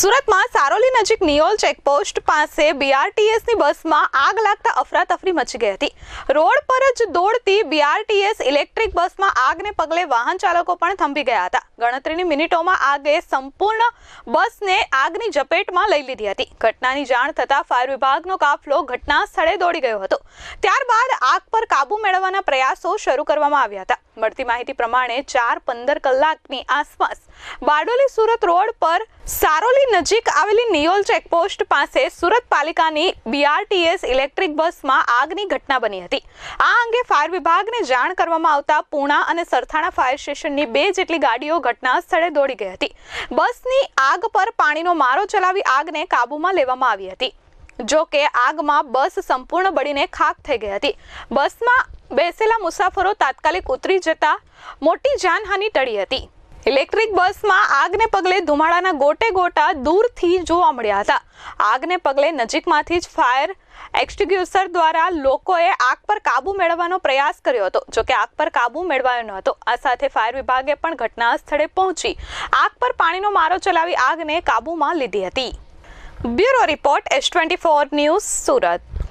સુરતમાં સારોલી નજીક નિયોલ ચેકપોસ્ટ પાસે બીઆરટીએસની બસમાં આગ લાગતા અફરાતફરી મચી ગઈ હતી. રોડ પર જ દોડતી બીઆરટીએસ ઇલેક્ટ્રિક બસમાં આગને પગલે વાહન ચાલકો પણ થંભી ગયા હતા. ગણતરીની મિનિટોમાં આગે સંપૂર્ણ બસને આગની ઝપેટમાં લઈ લીધી હતી. ઘટનાની જાણ થતાં ફાયર વિભાગનો કાફલો ઘટના સ્થળે દોડી ગયો હતો. ત્યારબાદ આગ પર કાબુ મેળવવાના પ્રયાસો શરૂ કરવામાં આવ્યા હતા. મળતી માહિતી પ્રમાણે ચાર પંદર કલાકની આસપાસ બારડોલી સુરત રોડ પર સારોલી નજીક આવેલી નિયોલ ચેકપોસ્ટ પાસે સુરત પાલિકાની બીઆરટીએસ ઇલેક્ટ્રિક બસમાં આગની ઘટના બની હતી. આ અંગે ફાયર વિભાગને જાણ કરવામાં આવતા પૂણા અને સરથાણા ફાયર સ્ટેશનની બે જેટલી ગાડીઓ ઘટના સ્થળે દોડી ગઈ હતી. બસની આગ પર પાણીનો મારો ચલાવી આગને કાબૂમાં લેવામાં આવી હતી. જો કે આગમાં બસ સંપૂર્ણ બળીને ખાક થઈ ગઈ હતી. બસમાં બેસેલા મુસાફરો તાત્કાલિક ઉતરી જતા મોટી જાનહાનિ ટળી હતી. ઇલેક્ટ્રિક બસમાં આગને પગલે ધુમાડાના ગોટે ગોટા દૂરથી જોવા મળ્યા હતા. આગને પગલે નજીકમાંથી જ ફાયર એક્સટિગ્યુસર દ્વારા લોકોએ આગ પર કાબુ મેળવવાનો પ્રયાસ કર્યો હતો. જો કે આગ પર કાબુ મેળવાયો ન હતો. આ સાથે ફાયર વિભાગે પણ ઘટના સ્થળે પહોંચી આગ પર પાણીનો મારો ચલાવી આગને કાબૂમાં લીધી હતી. Bureau report, S twenty four news Surat.